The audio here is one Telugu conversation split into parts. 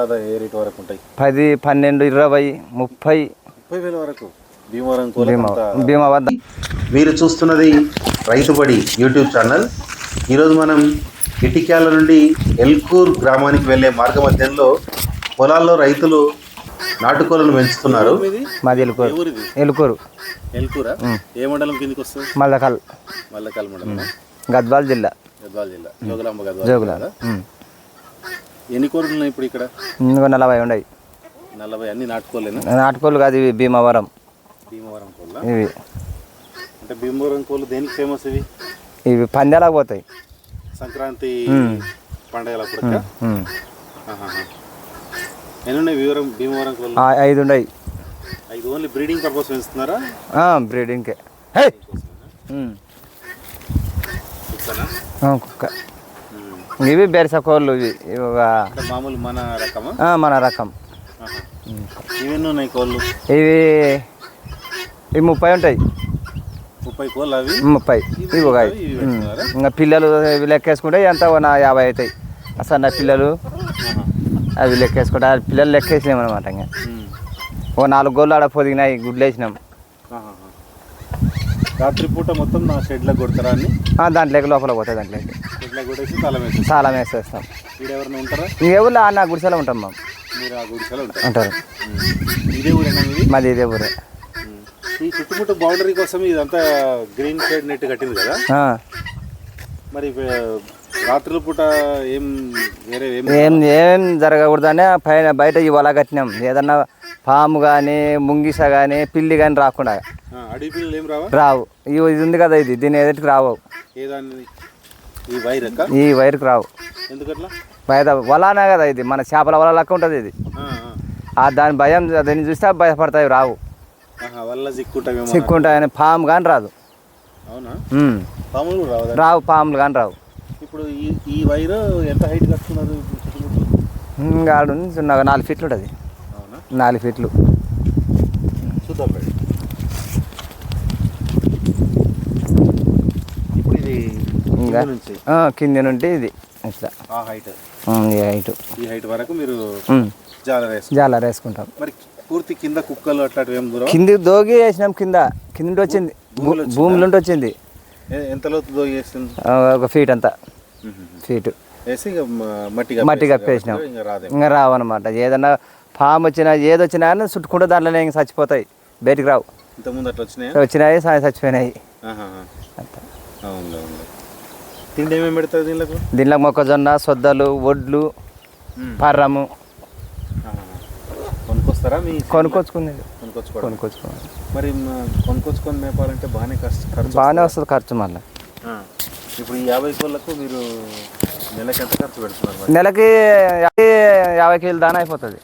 దాదా ఏ రేట్ వరకు ఉంటాయి? పది పన్నెండు ఇరవై ముప్పై. ముప్పై వేల వరకు. భీమవరం మీరు చూస్తున్నది రైతుబడి యూట్యూబ్ ఛానల్. ఈరోజు మనం ఇటిక్యాల నుండి ఎల్కూర్ గ్రామానికి వెళ్ళే మార్గ మధ్యంలో పొలాల్లో రైతులు నాటుకోళ్ళను పెంచుతున్నారు. మాది ఎలుకూరు. ఎలుకూరు. ఎల్కూరా? ఏ మండలం కిందకి వస్తుంది? మల్లకల్. మల్లకాల మండలం. గద్వాల జిల్లా. గద్వాల జిల్లా. జోగులాంబ గద్వాల జోగుల జిల్లా. ఎన్ని కోళ్ళు ఉన్నాయి ఇప్పుడు ఇక్కడ? ఇంకో నలభై ఉన్నాయి. నలభై అన్ని నాటుకోలేనా? నాటుకోళ్ళు కాదు ఇవి భీమవరం. భీమవరం కోళ్ళ? ఇవి. అంటే భీమవరం కోళ్ళు దేనికి ఫేమస్ ఇవి? ఇవి పందేలాగా పోతాయి. సంక్రాంతి మ్మ్. పండగల అప్పుడు ఉమ్. ఎన్ని ఉన్నాయి భీమవరం భీమవరం కోళ్ళు? ఐదు ఉన్నాయి. ఇది ఓన్లీ బ్రీడింగ్ పర్పస్ పెంచుతున్నారా బ్రీడింగ్కే. కుక్క. ఇవి బెరస కోళ్ళు ఇవి ఒక, మామూలు మన రకమా? ఆ, మన రకం. కోళ్ళు? ఇవి ఇవి ముప్పై ఉంటాయి. ముప్పై కోళ్ళు అవి? ముప్పై. ఇవి ఒక ఇంకా పిల్లలు ఇవి లెక్కేసుకుంటే ఎంత? నా యాభై అవుతాయి. అసలు నా పిల్లలు. అవి లెక్కేసుకుంటే పిల్లలు లెక్కేసినాం అనమాట ఇంకా. ఓ నాలుగు గోళ్ళు ఆడ పొదిగినాయి గుడ్లు వేసినాం. రాత్రిపూట మొత్తం నా షెడ్లో కొడతారా అని దాంట్లోకి లోపల పోతాయి దాంట్లోకి షెడ్లో కొట్టేసి తల వేసేసి చాలా వేసేస్తాం. ఇక్కడ ఎవరైనా ఉంటారా? ఇంకెవరు నా గుడిసెలో ఉంటాం మేము. మీరు ఆ గుడిసెలో ఉంటారు? ఉంటారు. ఇదే ఊరేనా మీది? మాది ఇదే ఊరే. ఈ చుట్టుముట్టు బౌండరీ కోసం ఇదంతా గ్రీన్ షేడ్ నెట్ కట్టింది కదా. మరి రాత్రుల పూట ఏం వేరే ఏం జరగకూడదనే పైన బయట ఈ వల కట్టినాం. ఏదన్నా పాము కానీ ముంగిస కానీ పిల్లి కానీ రాకుండా. ఆ, అడవి పిల్లలు ఏం రావా? ఇది ఉంది కదా ఇది. దీని ఎదుటికి రావు. ఈ వైర్ అక్క ఈ వైరుకి రావు. ఎందుకట్లా? బయట వలానే కదా ఇది. మన చేపల వల లెక్క ఉంటుంది ఇది. దాని భయం దీన్ని చూస్తే భయపడతాయి రావు. చిక్కుంటాయని పాము కానీ రాదు. రావు పాములు కానీ రావు. ఇప్పుడు ఈ ఈ వైర్ ఎంత హైట్ కట్టుకున్నారు ఆడు చిన్నగా నాలుగు ఫీట్లు ఉంటుంది. అవునా? నాలుగు ఫీట్లు. చూద్దాం ఇప్పుడు ఇది ఇంకా? కింద నుంచి నుండి ఇది ఇట్లా. ఆ హైట్ ఈ హైటు ఈ హైట్ వరకు మీరు. జాలర్ వేస్తారు జాలర్ వేసుకుంటాం. మరి పూర్తి కింద కుక్కలు అట్లాంటివి ఏం కింది దోగి వేసినాం కింద. కింద వచ్చింది. భూమిలో వచ్చిందా? ఎంత లోతు ఒక ఫీట్ అంతా. ఫీటు. వేసి మట్టి మట్టి కప్పేసి కప్పేసినాం. ఇంకా రావన్నమాట. ఏదన్నా పాము వచ్చినా ఏది వచ్చినా చుట్టుకుంటే దాంట్లోనే ఇంక చచ్చిపోతాయి. బయటికి రావు. ఇంతకుముందు అట్లా వచ్చినాయా? వచ్చినాయి సా- చచ్చిపోయినాయి. తిండి ఏమేమి పెడతారు దీనిలకు దీనిలో మొక్కజొన్న సొద్దలు వడ్లు పర్రము. కొనుక్కొస్తారా మీ కొనుక్కొచ్చుకునేది. కొనుక్కొచ్చుకోవడం? కొనుక్కొచ్చుకునేది. మరి కొనుక్కొచ్చుకొని మేపాలంటే బాగానే కష్ట ఖర్చు బాగానే వస్తుంది ఖర్చు మళ్ళీ. ఇప్పుడు ఈ యాభై కోళ్ళకు మీరు నెలకి ఎంత ఖర్చు పెడుతున్నారు నెలకి యాభై కేజీలు దానా అయిపోతుంది.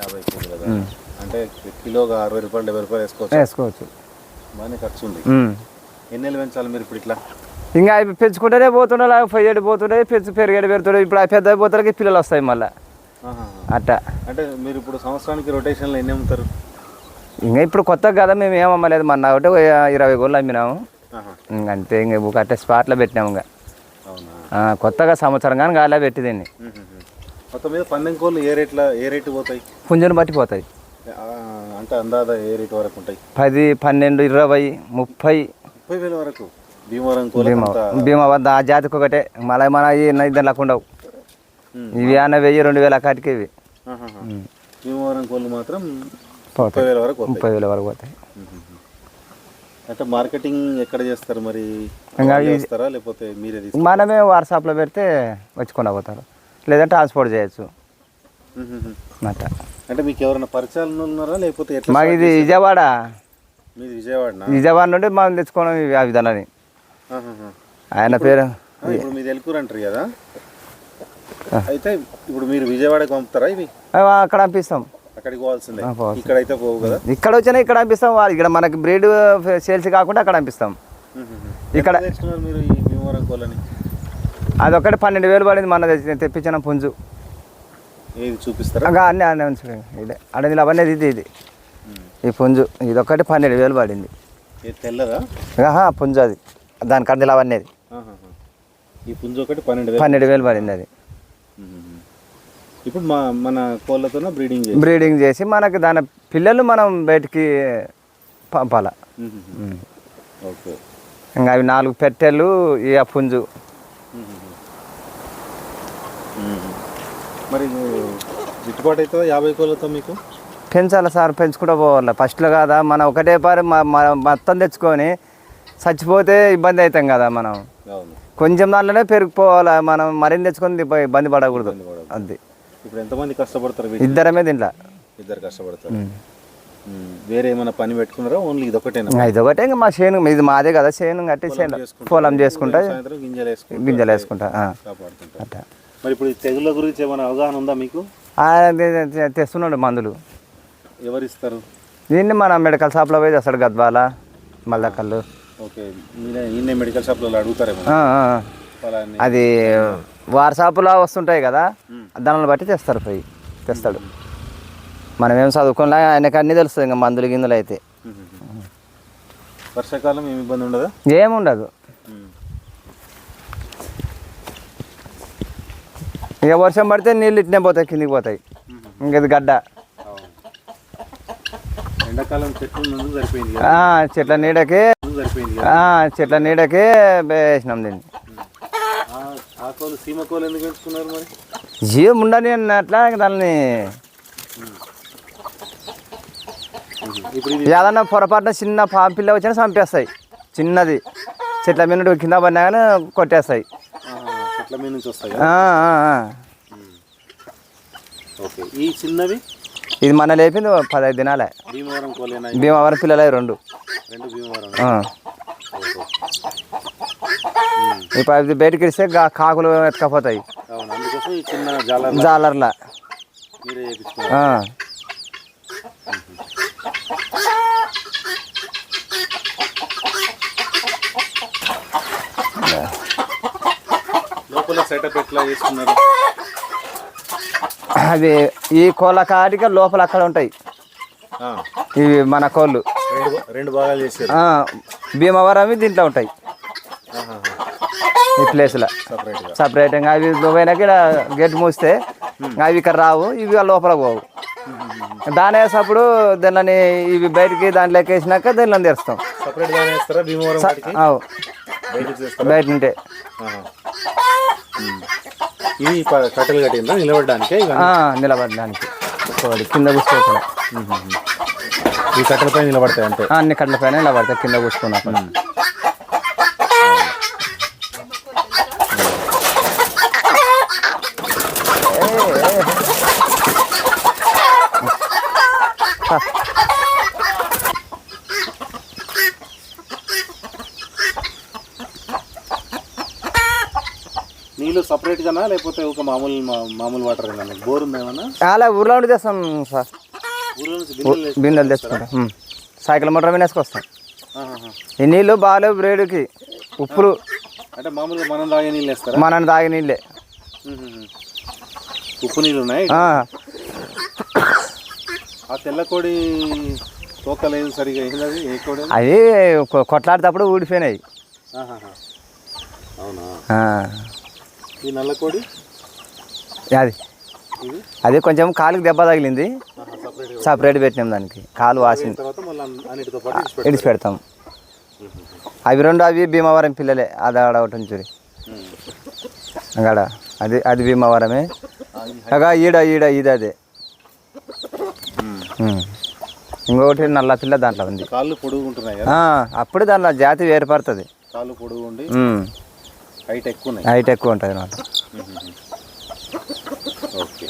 యాభై కేజీలు కదా? అంటే కిలోగా అరవై రూపాయలు డెబ్బై రూపాయలు వేసుకోవచ్చు. వేసుకోవచ్చు. బాగానే ఖర్చు ఉంది. ఉమ్. ఎన్ని నెలలు పెంచాలి మీరు ఇప్పుడు ఇట్లా? ఇంకా అవి పెంచుకుంటేనే పోతుండే అలా పొయ్యేడు పోతుండే పెంచు పెరిగేడు పెరుగుతుండే ఇప్పుడు ఆ పెద్ద పోతలకి పిల్లలు వస్తాయి మళ్ళీ. అట్టా. అంటే మీరు ఇప్పుడు సంవత్సరానికి రొటేషన్లో ఎన్ని అమ్ముతారు? ఇంకా ఇప్పుడు కొత్తగా కదా మేము ఏం అమ్మలేదు మొన్న ఒకటి ఇరవై గోళ్ళు అమ్మినాము. అంతే ఇంక అట్టే స్పాట్లో పెట్టినాము ఇంకా. కొత్తగా సంవత్సరం కానీ గాలే పెట్టి దీన్ని. మొత్తం మీద పందెం కోళ్ళు ఏ రేట్ల ఏ రేటు పోతాయి? పుంజుని బట్టి పోతాయి. అంటే అందాదా ఏ రేటు వరకు ఉంటాయి? పది పన్నెండు ఇరవై ముప్పై. ముప్పై వేల వరకు. భీమవరం కోళ్ళ భీమా అంతా భీమా వద్ద ఆ జాతికి ఒకటే. మళ్ళీ మన ఇద్దరు ఉండవు. ఇవి అన్న వెయ్యి రెండు వేల కాటికి ఇవి. భీమవరం కోళ్ళు మాత్రం పోతాయి. ముప్పై వేల వరకు పోతాయి. అంటే మార్కెటింగ్ ఎక్కడ చేస్తారు మరి? వస్తారా లేకపోతే మీరే మనమే వాట్సాప్లో పెడితే వచ్చుకొని పోతారు. లేదంటే ట్రాన్స్పోర్ట్ చేయొచ్చు. అట్లా. అంటే మీకు ఎవరైనా పరిచయాలు ఉన్నారా? లేకపోతే మాకు ఇది విజయవాడ. మీది విజయవాడనా? విజయవాడ నుండి మనం తెచ్చుకోవడం ఆ విధానాన్ని. ఆయన పేరు ఇప్పుడు మీది ఎల్కూరు అంటారు కదా? అయితే ఇప్పుడు మీరు విజయవాడకి పంపుతారా ఇవి? అక్కడ పంపిస్తాం. అక్కడికి పోవాల్సిందే. పోవు కదా? ఇక్కడ వచ్చినా ఇక్కడ వా- ఇక్కడ మనకి బ్రీడ్ సేల్స్ కాకుండా అక్కడ పంపిస్తాం ఇక్కడ- కోళ్ళని అదొకటి పన్నెండు వేలు పడింది మన తెప్పించిన పుంజు. చూపిస్తారా? అన్నీ అన్నీ ఇదే. అడవిలో అవన్నీ ఇది ఇది. ఈ పుంజు. ఇదొకటి పన్నెండు వేలు పడింది. తెల్లదా? పుంజు అది. దాని కడ్డలు అవన్నీ అది. ఆహాహా. ఈ పుంజు ఒకటి పన్నెండు వేలు పన్నెండు వేలు పడింది అది. ఇప్పుడు మా మన కోళ్ళతోనే బ్రీడింగ్ బ్రీడింగ్ చేసి మనకి దాని పిల్లలు మనం బయటికి పంపాల. ఓకే. ఇంకా అవి నాలుగు పెట్టెలు ఈ ఆ పుంజు. మరి గిట్టుబాటు అవుతుందా యాభై కోళ్ళతో మీకు? పెంచాలి సార్ పెంచుకుంటూ పోవాలి. ఫస్ట్లో కదా మనం ఒకటే పారి మొత్తం తెచ్చుకొని చచ్చిపోతే ఇబ్బంది అవుతాం కదా మనం. కొంచెం దాంట్లోనే పెరిగిపోవాలి మనం మరిన్ని తెచ్చుకొని ఇబ్బ- ఇబ్బంది పడకూడదు. ఇబ్బంది పడకూడదు. అది ఇప్పుడు ఎంతమంది కష్టపడతారు? ఇద్దరమే దీంట్లో ఇద్దరు కష్టపడతారు. వేరే ఏమైనా పని పెట్టుకున్నారా? ఓన్లీ ఇదొకటేనా? ఇది ఒకటే ఇంకా మా చేను ఇది మాదే కదా చేను కట్టి చేను పొలం చేసుకుంటా. గింజలు వేసుకుంటా. గింజలు వేసుకుంటా అట్లా మరి ఇప్పుడు తెగుళ్ళ గురించి ఏమైనా అవగాహన ఉందా మీకు? తెస్తున్నాడు మందులు. ఎవరు ఇస్తారు దీన్ని మన మెడికల్ షాప్లో పోయి తెస్తాడు గద్వాల మల్దకల్లు ఓకే. మెడికల్ షాప్లో. ఫలాన్ని అది వాట్సాప్లో వస్తుంటాయి కదా దానిని బట్టి తెస్తారు పోయి తెస్తాడు. మనం ఏం చదువుకున్నా ఆయనకు అన్నీ తెలుస్తుంది ఇంకా మందులు గిందులు అయితే. వర్షాకాలం ఏమి ఇబ్బంది ఉండదా? ఏముండదు. ఇక వర్షం పడితే నీళ్ళు ఇట్నే పోతాయి కిందికి పోతాయి. ఇంక ఇది గడ్డ. ఎండాకాలం చెట్లు నీడకి చెట్ల నీడకి వేసినాం దీన్ని. ఆ- ఆ కోళ్ళు సీమ కోళ్ళు ఎందుకు పెంచుకున్నారు మరి? జీవం ఉండని ఇంక దాన్ని ఇప్పుడు ఇది ఏదన్నా పొరపాటున చిన్న పాము పిల్ల వచ్చినా చంపేస్తాయి. చిన్నది. చెట్ల మీద నుండి కింద పడినా కానీ కొట్టేస్తాయి. ఆహా, చెట్ల మీద నుంచి వస్తాయి? ఆ, ఆ, ఆ. ఓకే. ఈ చిన్నవి? ఇది మన లేపింది ఓ పదహైదు దినాలే. భీమవరం కోలేనా భీమవరం పిల్లలే రెండు. రెండు భీమవరం ఆ. ఇప్పుడు అది బయటకి ఇస్తే కాకులు ఎత్తుకపోతాయి. జాలర్లా. అవి ఈ కోళ్ళ కాటిక లోపల అక్కడ ఉంటాయి. ఇవి మన కోళ్ళు. రెండు భాగాలు భీమవరం దీంట్లో ఉంటాయి. ఈ ప్లేస్లో సపరేట్గా అవి పోయినాక ఇక్కడ గేట్ మూస్తే అవి ఇక్కడ రావు ఇవి లోపల పోవు. దాని వేసినప్పుడు దానిని ఇవి బయటికి దాంట్లోకి వేసినాక దానిలో తెరుస్తాం. బయట ఉంటే. ఉమ్. ఇవి కట్టెలు కట్టిందా? నిలబడడానికి నిలబడడానికి. ఒకటి కింద కూర్చోకుండా ఈ కట్టెలపై నిలబడతాయి అంతే. అన్ని కట్ల పైన నిలబడతాయి కింద కూర్చుకున్నాక నీళ్ళు సపరేట్ గానా? లేకపోతే ఒక మామూలు మామూలు వాటర్ ఏమన్నా బోర్ ఉందా ఏమన్నా? అలా ఊర్లో ఉండి తెస్తాం సార్. నుంచి బిందెలు తెచ్చి- బిందెలు తెచ్చుకుంటాం. సైకిల్ మోటార్ మీద వేసుకొస్తాం. ఈ నీళ్ళు బాగాలేవు బ్రేడుకి. ఉప్పులు. అంటే మామూలుగా మనం తాగే నీళ్ళు వేస్తారా? మనని తాగే నీళ్ళే. ఉప్పు నీళ్ళు ఉన్నాయి ఆ, ఆ తెల్ల కోడి తోక లేదు సరిగా ఏంది అది? ఏ కోడి అది? అవి కొట్లాడేటప్పుడు ఊడిపోయినాయి. అవునా? ఈ అది. అది కొంచెం కాలుకి దెబ్బ తగిలింది. సపరేట్ పెట్టినాం దానికి. కాలు వాసింది. ఇడిచి పెడతాం అవి రెండు అవి భీమవరం పిల్లలే. అది ఆడ ఒకటి ఉమ్. అక్కడ. అది అది భీమవరమే. అగా ఈడ ఈడ ఇది అదే. ఇంకొకటి నల్ల పిల్ల దాంట్లో ఉంది. కాళ్ళు పొడుగు అప్పుడు దాంట్లో జాతి వేరుపడుతుంది. కాళ్ళు పొడుగు ఉండి ఉమ్. హైట్ ఎక్కువ ఉన్నాయి హైట్ ఎక్కువ ఉంటుంది అన్నమాట. ఓకే.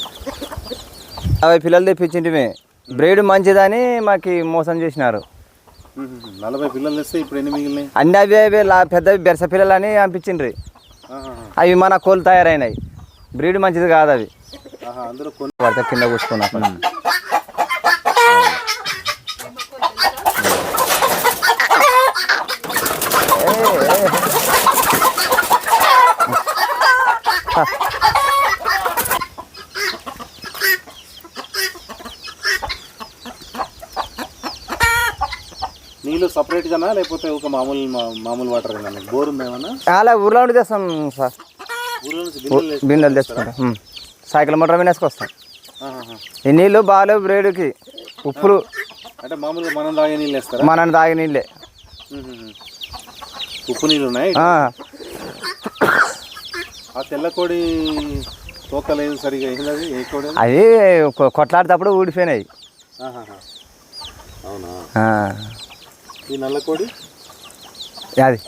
అవి పిల్లలు తెప్పించింటిమే. బ్రీడ్ మంచిదని మాకు మోసం చేసినారు. నలభై పిల్లలు ఇప్పుడు ఎన్ని మిగిలినాయి? అన్ని అవి అవి పెద్దవి బెరస పిల్లలని పంపించిండ్రి ఆహాహా. అవి మన కోళ్ళు తయారైనాయి. బ్రీడ్ మంచిది కాదు అవి. ఆహా, అందులో కొన్ని పడితే కింద కూర్చుకున్నా నీళ్ళు సపరేట్ గానా లేకపోతే ఒక మామూలు మామూలు వాటర్ ఏమన్నా? బోర్ ఉందా ఏమన్నా? అలా ఊర్లో ఉండి తెస్తాం సార్. నుంచి బిందెలు తెచ్చి- బిందెలు తెచ్చుకుంటాం. సైకిల్ మోటార్ మీద వేసుకొస్తాం. ఆహాహా. ఈ నీళ్ళు బాగాలేవు బ్రేడుకి. ఉప్పులు. అంటే మామూలుగా మనం తాగే నీళ్ళు వేస్తారా? మనం తాగే నీళ్ళే. ఉప్పు నీళ్ళు ఉన్నాయి ఆ, తెల్ల కోడి తోక లేదు సరిగా ఏంటది ఏ కోడి అది? కొట్లాడేటప్పుడు ఊడిపోయినాయి. అవునా? ఈ నల్ల కోడి? అది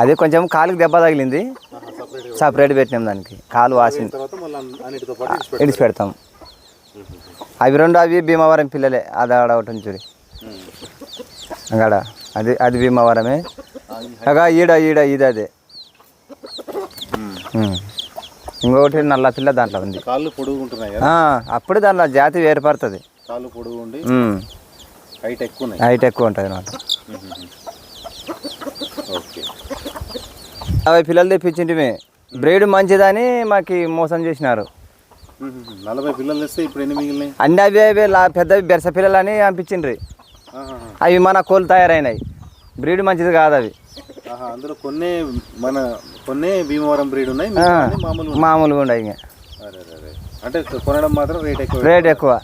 అది కొంచెం కాలుకి దెబ్బ తగిలింది. సపరేట్ పెట్టినాం దానికి. కాలు వాసింది. ఇడిచి పెడతాం. అవి రెండు అవి భీమవరం పిల్లలే అది ఆడ ఒకటి ఉంచుడి అక్కడ. అది అది భీమవరమే. అగా ఈడ ఈడ ఇది అదే. ఇంకొకటి నల్ల పిల్ల దాంట్లో ఉంది. కాళ్ళు పొడుగు అప్పుడు దాంట్లో జాతి వేరుపడుతుంది. కాళ్ళు పొడుగు ఉండి. హైట్ ఎక్కువ హైట్ ఎక్కువ ఉంటుంది అనమాట ఓకే. అవి పిల్లలు తెప్పించింటివి బ్రీడ్ మంచిదని మాకు మోసం చేసినారు. నలభై పిల్లలు ఇప్పుడు ఎన్ని మిగిలినాయి? అన్ని అవి అవి పెద్దవి బెరస పిల్లలని పంపించిండ్రి. ఆహాహా. అవి మన కోళ్ళు తయారైనాయి. బ్రీడ్ మంచిది కాదు అవి. అందులో కొన్నే మన కొన్నే భీమవరం బ్రీడ్ ఉన్నాయి ఆ, మిగతావన్నీ మామూలు ఉన్నాయి. మామూలుగా ఉన్నాయి. అంటే కొనడం మాత్రం రేట్ ఎక్కువ. రేట్ ఎక్కువ.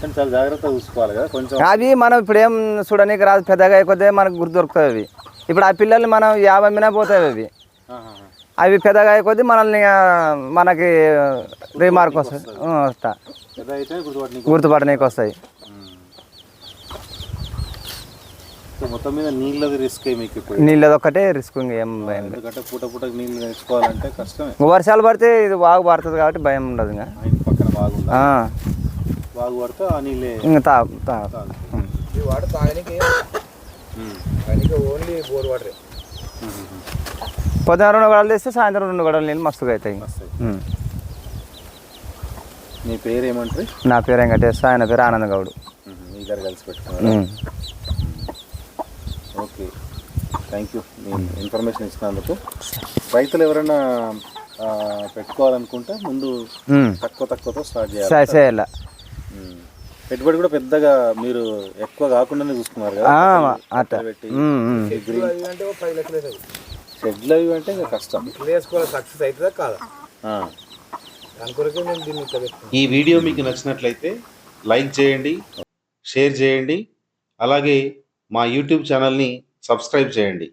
చాలా జాగ్రత్తగా చూసుకోవాలి కదా కొంచెం. అవి మనం ఇప్పుడు ఏం చూడనీకి రాదు పెద్దగా అయిపోతే మనకు గుర్తు దొరుకుతాయి అవి. ఇప్పుడు ఆ పిల్లలు మనం యాభై మినా పోతాయి అవి. అవి పెద్దగా అయిపోతే మనల్ని ఆ, మనకి రీమార్క్ వస్తుంది ఆ, వస్తా. పెద్ద అయితే గుర్తుపట్టి గుర్తుపడనీకి వస్తాయి. మొత్తం మీద నీళ్ళది రిస్క్ మీకు ఇప్పుడు? నీళ్ళది ఒక్కటే రిస్క్ ఏం భయం లేదు. ఎందుకంటే పూట పూటకి నీళ్ళు తెచ్చుకోవాలంటే కష్టమే. ఇంక వర్షాలు పడితే ఇది వాగు పడుతుంది కాబట్టి భయం ఉండదు ఇంకా. ఆ ఇంటి పక్కన బాగుందా ఆ, ఆ నీళ్ళే ఇంక తా తా తాగు. ఈ వాటర్ తాగడానికి ఉమ్. తాగడానికి ఓన్లీ బోర్ వాటరే పొద్దున రెండు గడలు తెస్తే సాయంత్రం రెండు గడలు నీళ్ళు మస్తుగా అవుతాయి. మీ పేరు ఏమంటారు నా పేరు వెంకటేశ్వర ఆయన పేరు ఆనంద గౌడ్ మీ ఇద్దరు కలిసి పెట్టుకున్నారు. ఓకే థ్యాంక్ యూ మీ ఇన్ఫర్మేషన్ ఇచ్చినందుకు రైతులు ఎవరైనా పెట్టుకోవాలనుకుంటే ముందు. తక్కువ తక్కువతో స్టార్ట్ చేయాలి. పెట్టుబడి కూడా పెద్దగా మీరు ఎక్కువ కాకుండానే చూసుకున్నారు కదా. పెట్టి. షెడ్లు అవి అంటే ఇంకా కష్టం. సక్సెస్ అవుతుందా? కాదా? ఈ వీడియో మీకు నచ్చినట్లయితే లైక్ చేయండి షేర్ చేయండి అలాగే మా యూట్యూబ్ ఛానల్ని సబ్స్క్రైబ్ చేయండి.